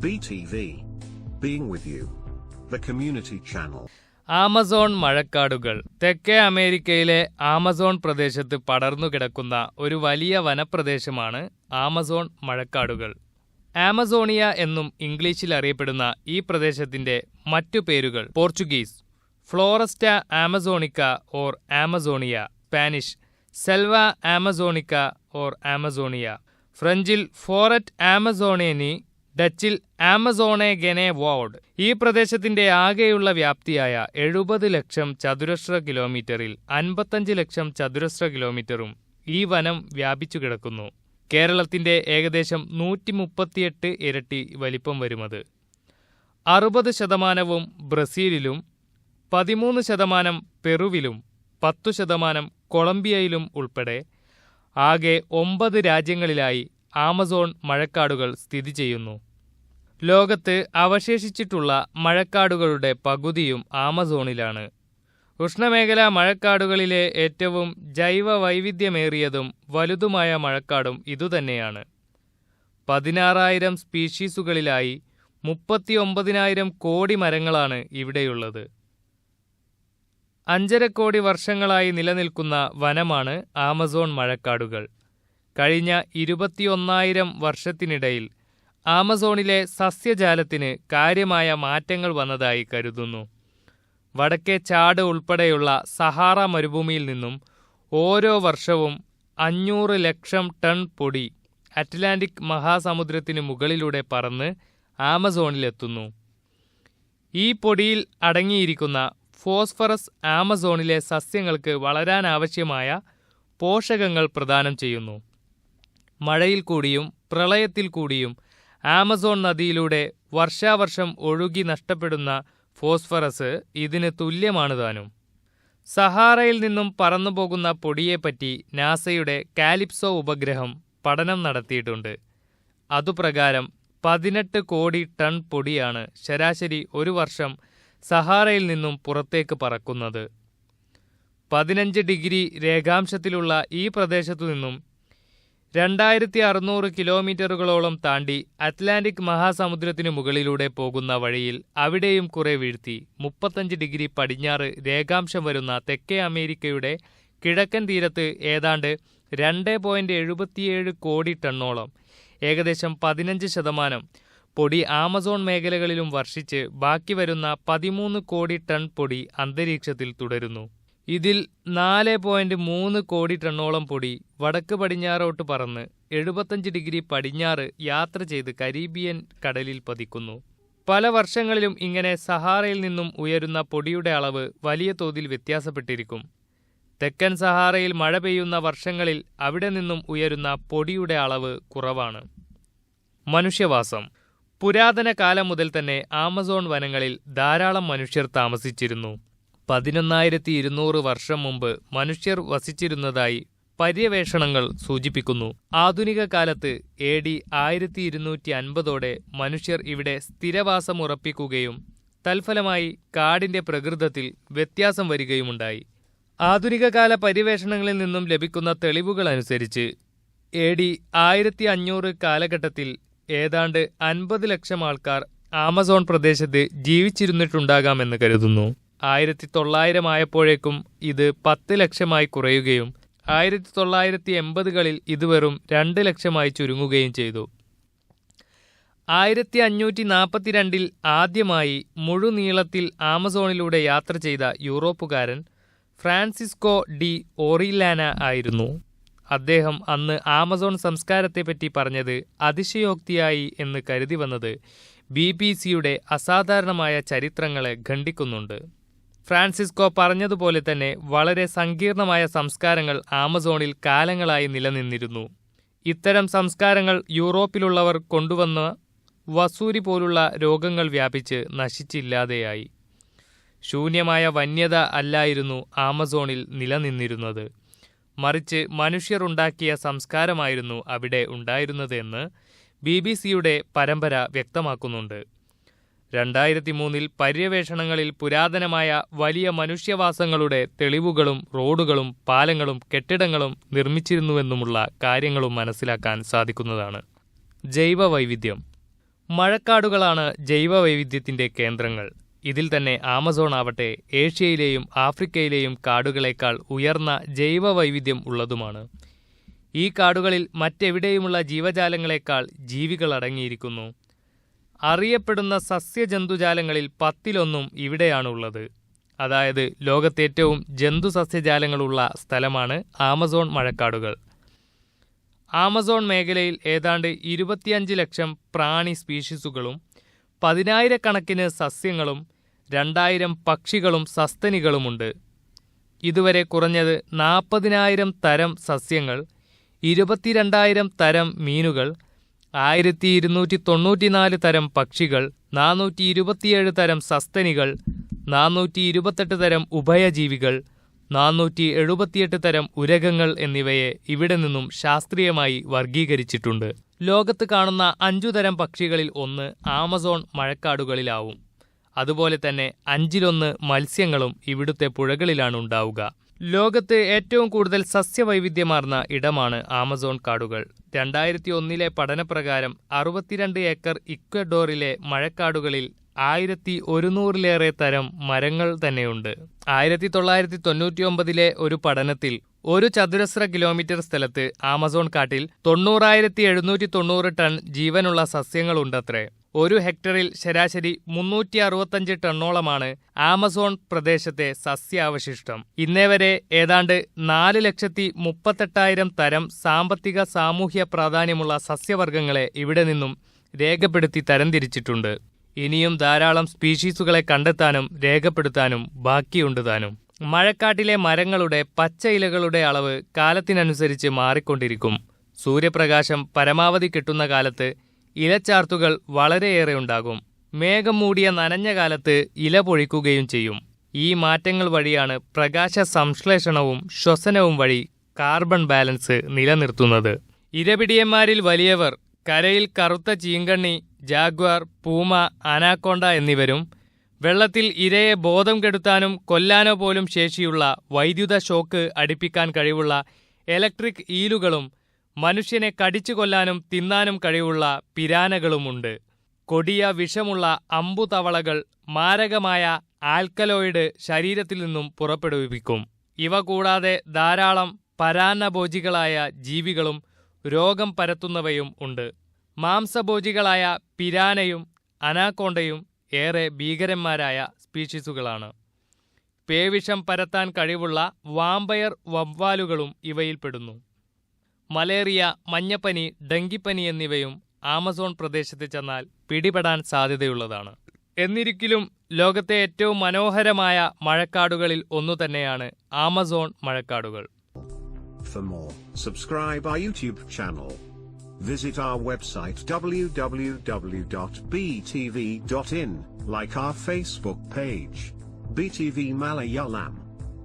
BTV. Being with you. The community channel. Amazon മഴക്കാടുകൾ തെക്കേ അമേരിക്കയിലെ Amazon പ്രദേശത്ത് പടർന്നു കിടക്കുന്ന ഒരു വലിയ വനപ്രദേശമാണ് ആമസോൺ മഴക്കാടുകൾ ആമസോണിയ എന്നും ഇംഗ്ലീഷിൽ അറിയപ്പെടുന്ന ഈ പ്രദേശത്തിന്റെ മറ്റു പേരുകൾ പോർച്ചുഗീസ് ഫ്ലോറസ്റ്റ ആമസോണിക്ക ഓർ ആമസോണിയ സ്പാനിഷ് സെൽവ ആമസോണിക്ക ഓർ ആമസോണിയ ഫ്രഞ്ചിൽ ഫോററ്റ് ആമസോണേനി ഡച്ചിൽ ആമസോണെ ഗെനെ വോർഡ്. ഈ പ്രദേശത്തിന്റെ ആകെയുള്ള വ്യാപ്തിയായ എഴുപത് ലക്ഷം ചതുരശ്ര കിലോമീറ്ററിൽ അൻപത്തഞ്ച് ലക്ഷം ചതുരശ്ര കിലോമീറ്ററും ഈ വനം വ്യാപിച്ചു കിടക്കുന്നു. കേരളത്തിന്റെ ഏകദേശം നൂറ്റി മുപ്പത്തിയെട്ട് ഇരട്ടി വലിപ്പം വരുമത്. അറുപത് ശതമാനവും ബ്രസീലിലും പതിമൂന്ന് ശതമാനം പെറുവിലും പത്തു ശതമാനം കൊളംബിയയിലും ഉൾപ്പെടെ ആകെ ഒമ്പത് രാജ്യങ്ങളിലായി ആമസോൺ മഴക്കാടുകൾ സ്ഥിതി ചെയ്യുന്നു. ലോകത്ത് അവശേഷിച്ചിട്ടുള്ള മഴക്കാടുകളുടെ പകുതിയും ആമസോണിലാണ്. ഉഷ്ണമേഖലാ മഴക്കാടുകളിലെ ഏറ്റവും ജൈവ വൈവിധ്യമേറിയതും വലുതുമായ മഴക്കാടും ഇതുതന്നെയാണ്. പതിനാറായിരം സ്പീഷീസുകളിലായി മുപ്പത്തിയൊമ്പതിനായിരം കോടി മരങ്ങളാണ് ഇവിടെയുള്ളത്. അഞ്ചര കോടി വർഷങ്ങളായി നിലനിൽക്കുന്ന വനമാണ് ആമസോൺ മഴക്കാടുകൾ. കഴിഞ്ഞ ഇരുപത്തിയൊന്നായിരം വർഷത്തിനിടയിൽ ആമസോണിലെ സസ്യജാലത്തിന് കാര്യമായ മാറ്റങ്ങൾ വന്നതായി കരുതുന്നു. വടക്കേ ചാട് ഉൾപ്പെടെയുള്ള സഹാറ മരുഭൂമിയിൽ നിന്നും ഓരോ വർഷവും അഞ്ഞൂറ് ലക്ഷം ടൺ പൊടി അറ്റ്ലാന്റിക് മഹാസമുദ്രത്തിന് മുകളിലൂടെ പറന്ന് ആമസോണിലെത്തുന്നു. ഈ പൊടിയിൽ അടങ്ങിയിരിക്കുന്ന ഫോസ്ഫറസ് ആമസോണിലെ സസ്യങ്ങൾക്ക് വളരാനാവശ്യമായ പോഷകങ്ങൾ പ്രദാനം ചെയ്യുന്നു. മഴയിൽ കൂടിയും പ്രളയത്തിൽ കൂടിയും ആമസോൺ നദിയിലൂടെ വർഷാവർഷം ഒഴുകി നഷ്ടപ്പെടുന്ന ഫോസ്ഫറസ് ഇതിന് തുല്യമാണ് താനും. സഹാറയിൽ നിന്നും പറന്നുപോകുന്ന പൊടിയെപ്പറ്റി നാസയുടെ കാലിപ്സോ ഉപഗ്രഹം പഠനം നടത്തിയിട്ടുണ്ട്. അതുപ്രകാരം പതിനെട്ട് കോടി ടൺ പൊടിയാണ് ശരാശരി ഒരു വർഷം സഹാറയിൽ നിന്നും പുറത്തേക്ക് പറക്കുന്നത്. പതിനഞ്ച് ഡിഗ്രി രേഖാംശത്തിലുള്ള ഈ പ്രദേശത്തു നിന്നും രണ്ടായിരത്തി അറുന്നൂറ് കിലോമീറ്ററുകളോളം താണ്ടി അറ്റ്ലാന്റിക് മഹാസമുദ്രത്തിനു മുകളിലൂടെ പോകുന്ന വഴിയിൽ അവിടെയും കുറെ വീഴ്ത്തി. മുപ്പത്തഞ്ച് ഡിഗ്രി പടിഞ്ഞാറ് രേഖാംശം വരുന്ന തെക്കേ അമേരിക്കയുടെ കിഴക്കൻ തീരത്ത് ഏതാണ്ട് രണ്ട് പോയിന്റ് എഴുപത്തിയേഴ് കോടി ടണ്ണോളം ഏകദേശം പതിനഞ്ച് ശതമാനം പൊടി ആമസോൺ മേഖലകളിലും വർഷിച്ച് ബാക്കി വരുന്ന പതിമൂന്ന് കോടി ടൺ പൊടി അന്തരീക്ഷത്തിൽ തുടരുന്നു. ഇതിൽ നാല് പോയിന്റ് മൂന്ന് കോടി ടണ്ണോളം പൊടി വടക്ക് പടിഞ്ഞാറോട്ട് പറന്ന് എഴുപത്തഞ്ച് ഡിഗ്രി പടിഞ്ഞാറ് യാത്ര ചെയ്ത് കരീബിയൻ കടലിൽ പതിക്കുന്നു. പല വർഷങ്ങളിലും ഇങ്ങനെ സഹാറയിൽ നിന്നും ഉയരുന്ന പൊടിയുടെ അളവ് വലിയ തോതിൽ വ്യത്യാസപ്പെട്ടിരിക്കും. തെക്കൻ സഹാറയിൽ മഴ പെയ്യുന്ന വർഷങ്ങളിൽ അവിടെ നിന്നും ഉയരുന്ന പൊടിയുടെ അളവ് കുറവാണ്. മനുഷ്യവാസം. പുരാതന കാലം മുതൽ തന്നെ ആമസോൺ വനങ്ങളിൽ ധാരാളം മനുഷ്യർ താമസിച്ചിരുന്നു. പതിനൊന്നായിരത്തി ഇരുന്നൂറ് വർഷം മുമ്പ് മനുഷ്യർ വസിച്ചിരുന്നതായി പര്യവേഷണങ്ങൾ സൂചിപ്പിക്കുന്നു. ആധുനിക കാലത്ത് എ ഡി ആയിരത്തി ഇരുന്നൂറ്റി അൻപതോടെ മനുഷ്യർ ഇവിടെ സ്ഥിരവാസമുറപ്പിക്കുകയും തൽഫലമായി കാടിന്റെ പ്രകൃതത്തിൽ വ്യത്യാസം വരികയുമുണ്ടായി. ആധുനികകാല പര്യവേഷണങ്ങളിൽ നിന്നും ലഭിക്കുന്ന തെളിവുകൾ അനുസരിച്ച് എ ഡി ആയിരത്തി അഞ്ഞൂറ് കാലഘട്ടത്തിൽ ഏതാണ്ട് അൻപത് ലക്ഷം ആൾക്കാർ ആമസോൺ പ്രദേശത്ത് ജീവിച്ചിരുന്നിട്ടുണ്ടാകാമെന്ന് കരുതുന്നു. ആയിരത്തി തൊള്ളായിരം ആയപ്പോഴേക്കും ഇത് പത്ത് ലക്ഷമായി കുറയുകയും ആയിരത്തി തൊള്ളായിരത്തി എൺപതുകളിൽ ഇത് വെറും രണ്ട് ലക്ഷമായി ചുരുങ്ങുകയും ചെയ്തു. ആയിരത്തി അഞ്ഞൂറ്റി നാൽപ്പത്തിരണ്ടിൽ ആദ്യമായി മുഴുനീളത്തിൽ ആമസോണിലൂടെ യാത്ര ചെയ്ത യൂറോപ്പുകാരൻ ഫ്രാൻസിസ്കോ ഡി ഓറിലാന ആയിരുന്നു. അദ്ദേഹം അന്ന് ആമസോൺ സംസ്കാരത്തെപ്പറ്റി പറഞ്ഞത് അതിശയോക്തിയായി എന്ന് കരുതി വന്നത് ബി ബി സിയുടെ അസാധാരണമായ ചരിത്രങ്ങളെ ഖണ്ഡിക്കുന്നുണ്ട്. ഫ്രാൻസിസ്കോ പറഞ്ഞതുപോലെ തന്നെ വളരെ സങ്കീർണമായ സംസ്കാരങ്ങൾ ആമസോണിൽ കാലങ്ങളായി നിലനിന്നിരുന്നു. ഇത്തരം സംസ്കാരങ്ങൾ യൂറോപ്പിലുള്ളവർ കൊണ്ടുവന്ന വസൂരി പോലുള്ള രോഗങ്ങൾ വ്യാപിച്ച് നശിച്ചില്ലാതെയായി. ശൂന്യമായ വന്യത അല്ലായിരുന്നു ആമസോണിൽ നിലനിന്നിരുന്നത്. മറിച്ച് മനുഷ്യർ ഉണ്ടാക്കിയ സംസ്കാരമായിരുന്നു അവിടെ ഉണ്ടായിരുന്നതെന്ന് ബി ബി സിയുടെ പരമ്പര വ്യക്തമാക്കുന്നുണ്ട്. രണ്ടായിരത്തി മൂന്നിൽ പര്യവേഷണങ്ങളിൽ പുരാതനമായ വലിയ മനുഷ്യവാസങ്ങളുടെ തെളിവുകളും റോഡുകളും പാലങ്ങളും കെട്ടിടങ്ങളും നിർമ്മിച്ചിരുന്നുവെന്നുമുള്ള കാര്യങ്ങളും മനസ്സിലാക്കാൻ സാധിക്കുന്നതാണ്. ജൈവവൈവിധ്യം. മഴക്കാടുകളാണ് ജൈവവൈവിധ്യത്തിന്റെ കേന്ദ്രങ്ങൾ. ഇതിൽ തന്നെ ആമസോൺ ആവട്ടെ ഏഷ്യയിലെയും ആഫ്രിക്കയിലെയും കാടുകളേക്കാൾ ഉയർന്ന ജൈവവൈവിധ്യം ഉള്ളതുമാണ്. ഈ കാടുകളിൽ മറ്റെവിടെയുമുള്ള ജീവജാലങ്ങളെക്കാൾ ജീവികൾ അടങ്ങിയിരിക്കുന്നു. അറിയപ്പെടുന്ന സസ്യജന്തുജാലങ്ങളിൽ പത്തിലൊന്നും ഇവിടെയാണുള്ളത്. അതായത് ലോകത്തേറ്റവും ജന്തുസസ്യജാലങ്ങളുള്ള സ്ഥലമാണ് ആമസോൺ മഴക്കാടുകൾ. ആമസോൺ മേഖലയിൽ ഏതാണ്ട് ഇരുപത്തിയഞ്ച് ലക്ഷം പ്രാണി സ്പീഷീസുകളും പതിനായിരക്കണക്കിന് സസ്യങ്ങളും രണ്ടായിരം പക്ഷികളും സസ്തനികളുമുണ്ട്. ഇതുവരെ കുറഞ്ഞത് നാൽപ്പതിനായിരം തരം സസ്യങ്ങൾ ഇരുപത്തിരണ്ടായിരം തരം മീനുകൾ ആയിരത്തി ഇരുന്നൂറ്റി തൊണ്ണൂറ്റിനാല് തരം പക്ഷികൾ നാനൂറ്റി ഇരുപത്തിയേഴ് തരം സസ്തനികൾ നാനൂറ്റി ഇരുപത്തെട്ട് തരം ഉഭയജീവികൾ നാനൂറ്റി എഴുപത്തിയെട്ട് തരം ഉരകങ്ങൾ എന്നിവയെ ഇവിടെ നിന്നും ശാസ്ത്രീയമായി വർഗീകരിച്ചിട്ടുണ്ട് ലോകത്ത് കാണുന്ന അഞ്ചു തരം പക്ഷികളിൽ ഒന്ന് ആമസോൺ മഴക്കാടുകളിലാവും. അതുപോലെ തന്നെ അഞ്ചിലൊന്ന് മത്സ്യങ്ങളും ഇവിടുത്തെ പുഴകളിലാണ് ഉണ്ടാവുക. ലോകത്ത് ഏറ്റവും കൂടുതൽ സസ്യവൈവിധ്യമാർന്ന ഇടമാണ് ആമസോൺ കാടുകൾ. രണ്ടായിരത്തി ഒന്നിലെ പഠനപ്രകാരം അറുപത്തിരണ്ട് ഏക്കർ ഇക്വഡോറിലെ മഴക്കാടുകളിൽ ആയിരത്തി ഒരുന്നൂറിലേറെ തരം മരങ്ങൾ തന്നെയുണ്ട്. ആയിരത്തി തൊള്ളായിരത്തി തൊണ്ണൂറ്റിയൊമ്പതിലെ ഒരു പഠനത്തിൽ ഒരു ചതുരശ്ര കിലോമീറ്റർ സ്ഥലത്ത് ആമസോൺ കാട്ടിൽ തൊണ്ണൂറായിരത്തി എഴുന്നൂറ്റി തൊണ്ണൂറ് ടൺ ജീവനുള്ള സസ്യങ്ങളുണ്ടത്രേ. ഒരു ഹെക്ടറിൽ ശരാശരി മുന്നൂറ്റി അറുപത്തഞ്ച് ടണ്ണോളമാണ് ആമസോൺ പ്രദേശത്തെ സസ്യാവശിഷ്ടം. ഇന്നേവരെ ഏതാണ്ട് നാല് ലക്ഷത്തി മുപ്പത്തെട്ടായിരം തരം സാമ്പത്തിക സാമൂഹ്യ പ്രാധാന്യമുള്ള സസ്യവർഗങ്ങളെ ഇവിടെ നിന്നും രേഖപ്പെടുത്തി തരംതിരിച്ചിട്ടുണ്ട്. ഇനിയും ധാരാളം സ്പീഷീസുകളെ കണ്ടെത്താനും രേഖപ്പെടുത്താനും ബാക്കിയുണ്ട് താനും. മഴക്കാട്ടിലെ മരങ്ങളുടെ പച്ച ഇലകളുടെ അളവ് കാലത്തിനനുസരിച്ച് മാറിക്കൊണ്ടിരിക്കും. സൂര്യപ്രകാശം പരമാവധി കിട്ടുന്ന കാലത്ത് ഇലച്ചാർത്തുകൾ വളരെയേറെ ഉണ്ടാകും. മേഘം മൂടിയ നനഞ്ഞ കാലത്ത് ഇല പൊഴിക്കുകയും ചെയ്യും. ഈ മാറ്റങ്ങൾ വഴിയാണ് പ്രകാശ സംശ്ലേഷണവും ശ്വസനവും വഴി കാർബൺ ബാലൻസ് നിലനിർത്തുന്നത്. ഇരപിടിയന്മാരിൽ വലിയവർ കരയിൽ കറുത്ത ചീങ്കണ്ണി ജാഗ്വാർ പൂമ അനാക്കോണ്ട എന്നിവരും വെള്ളത്തിൽ ഇരയെ ബോധം കെടുത്താനും കൊല്ലാനോ പോലും ശേഷിയുള്ള വൈദ്യുത ഷോക്ക് അടിപ്പിക്കാൻ കഴിവുള്ള ഇലക്ട്രിക് ഈലുകളും മനുഷ്യനെ കടിച്ചു കൊല്ലാനും തിന്നാനും കഴിവുള്ള പിരാനകളുമുണ്ട്. കൊടിയ വിഷമുള്ള അമ്പുതവളകൾ മാരകമായ ആൽക്കലോയിഡ് ശരീരത്തിൽ നിന്നും പുറപ്പെടുവിപ്പിക്കും. ഇവ കൂടാതെ ധാരാളം പരാന്നഭോജികളായ ജീവികളും രോഗം പരത്തുന്നവയും ഉണ്ട്. മാംസഭോജികളായ പിരാനയും അനാക്കോണ്ടയും ഏറെ ഭീകരന്മാരായ സ്പീഷീസുകളാണ്. പേവിഷം പരത്താൻ കഴിവുള്ള വാമ്പയർ വവ്വാലുകളും ഇവയിൽപ്പെടുന്നു. മലേറിയ മഞ്ഞപ്പനി ഡെങ്കിപ്പനി എന്നിവയും ആമസോൺ പ്രദേശത്ത് ചെന്നാൽ പിടിപെടാൻ സാധ്യതയുള്ളതാണ് എന്നിരിക്കലും ലോകത്തെ ഏറ്റവും മനോഹരമായ മഴക്കാടുകളിൽ ഒന്നു തന്നെയാണ് ആമസോൺ മഴക്കാടുകൾ For more, subscribe our YouTube channel. Visit our website www.btv.in, like our Facebook page. BTV Malayalam.